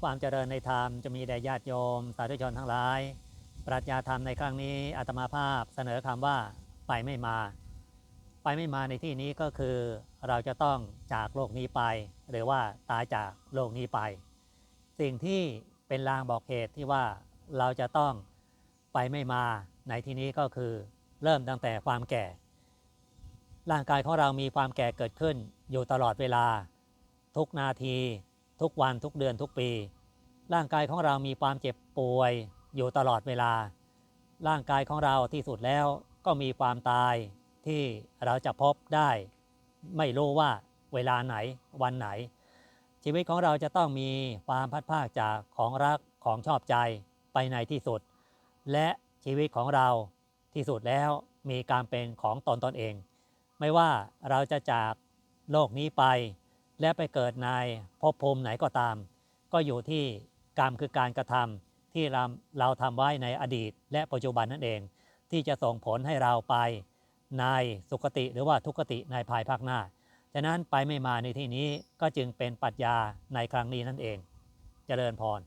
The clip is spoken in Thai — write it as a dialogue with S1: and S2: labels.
S1: ความเจริญในธรรมจะมีแด่ญาติโยม สาธุชนทั้งหลาย ปรัชญาธรรมในครั้งนี้อาตมาภาพเสนอคำว่าไปไม่มา ไปไม่มาในที่นี้ก็คือเราจะต้องจากโลกนี้ไป หรือว่าตายจากโลกนี้ไป สิ่งที่เป็นลางบอกเหตุที่ว่าเราจะต้องไปไม่มาในที่นี้ก็คือเริ่มตั้งแต่ความแก่ ร่างกายของเรามีความแก่เกิดขึ้นอยู่ตลอดเวลา ทุกนาที ทุกวันทุกเดือนทุกปี ร่างกายของเรามีความเจ็บป่วยอยู่ตลอดเวลา ร่างกายของเราที่สุดแล้วก็มีความตายที่เราจะพบได้ ไม่รู้ว่าเวลาไหนวันไหน ชีวิตของเราจะต้องมีความพัดภาคจากของรักของชอบใจไปในที่สุด และชีวิตของเราที่สุดแล้วมีการเป็นของตนตนเอง ไม่ว่าเราจะจากโลกนี้ไป และไปเกิดในภพภูมิไหนก็ตาม ก็อยู่ที่กรรมคือการกระทำที่เราเราทำไว้ในอดีต และปัจจุบันนั่นเอง ที่จะส่งผลให้เราไปในสุคติหรือว่าทุกติในภายภาคหน้าฉะนั้นไปไม่มาในที่นี้ก็จึงเป็นปัจญาในครั้งนี้นั่นเองเจริญพร